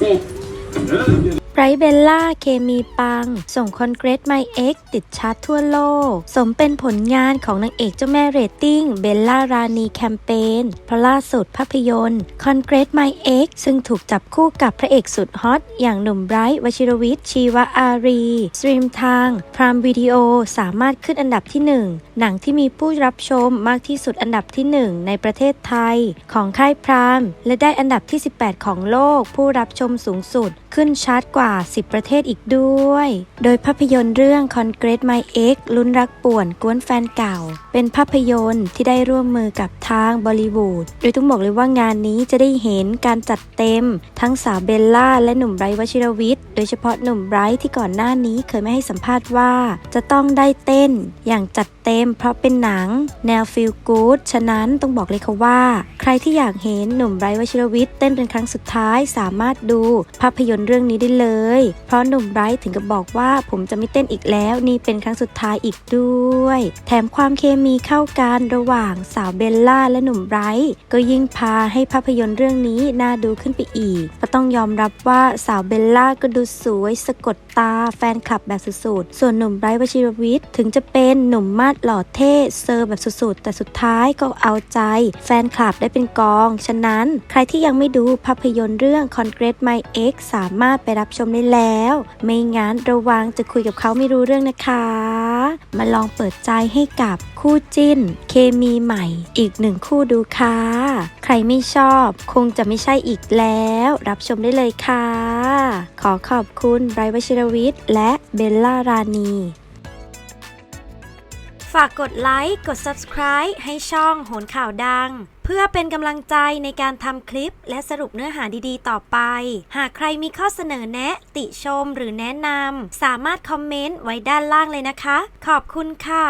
เส ร็จไรท์เบลล่าเคมีปัง ส่งคอนเกรสไมเอ็กติดชาร์ตทั่วโลก สมเป็นผลงานของนางเอกเจ้าแม่เรตติ้งเบลล่ารานีแคมเปญเพราะล่าสุดภาพยนตร์คอนเกรสไมเอ็กซึ่งถูกจับคู่กับพระเอกสุดฮอต อย่างหนุ่มไบรท์วชิรวิทย์ชีวอารีสตรีมทางพรามวิดีโอสามารถขึ้นอันดับที่ 1 หนังที่มีผู้รับชมมากที่สุดอันดับที่ 1 ในประเทศไทย ของค่ายพรามและได้อันดับที่ 18 ของโลก ผู้รับชมสูงสุด ขึ้นชาร์ตกว่า10 ประเทศอีกด้วย โดยภาพยนตร์เรื่อง Concrete My Ex ลุ้นรักป่วนกวนแฟนเก่า เป็นภาพยนตร์ที่ได้ร่วมมือกับทางบอลิวูด โดยต้องบอกเลยว่างานนี้จะได้เห็นการจัดเต็ม ทั้งสาวเบลล่าและหนุ่มไบรท์วชิรวิทย์ ยเฉพาะหนุ่มไบรท์ที่ก่อนหน้านี้เคยไม่ให้สัมภาษณ์ว่า จะต้องได้เต้น อย่างจัดเต็มเพราะเป็นหนัง แนวฟิลกู๊ดฉะนั้นต้องบอกเลยค่ะว่า ใครที่อยากเห็นหนุ่มไบรท์วชิรวิทย์เต้นเป็นครั้งสุดท้ายสามารถดูภาพยนตร์เรื่องนี้ได้เลย เพราะหนุ่มไบรท์ถึงกับบอกว่าผมจะไม่เต้นอีกแล้วนี่เป็นครั้งสุดท้ายอีกด้วย แถมความเคมีเข้ากันระหว่างสาวเบลล่าและหนุ่มไบรท์ก็ยิ่งพาให้ภาพยนตร์เรื่องนี้น่าดูขึ้นไปอีกก็ต้องยอมรับว่าสาวเบลล่าก็ดูสวยสะกดตาแฟนคลับแบบสุดๆ ส่วนหนุ่มไบรท์วชิรวิทย์ถึงจะเป็นหนุ่มมาดหล่อเท่เซอร์แบบสุดๆ แต่สุดท้ายก็เอาใจแฟนคลับได้เป็นกอง ฉะนั้นใครที่ยังไม่ดูภาพยนตร์เรื่อง Concrete My Ex สามารถไปรับชมได้แล้ว ไม่งั้นระวังจะคุยกับเขาไม่รู้เรื่องนะคะ มาลองเปิดใจให้กับคู่จิ้น เคมีใหม่ อีกหนึ่งคู่ดูค่ะ ใครไม่ชอบ คงจะไม่ใช่อีกแล้ว รับชมได้เลยค่ะ ขอขอบคุณไบรท์วชิรวิทย์และเบลล่ารานี ฝากกดไลค์ กด subscribe ให้ช่องโหนข่าวดัง พื่อเป็นกำลังใจในการทำคลิป และสรุปเนื้อหาดีๆ ต่อไป หากใครมีข้อเสนอแนะ ติชมหรือแนะนำสามารถคอมเมนต์ไว้ด้านล่างเลยนะคะ ขอบคุณค่ะ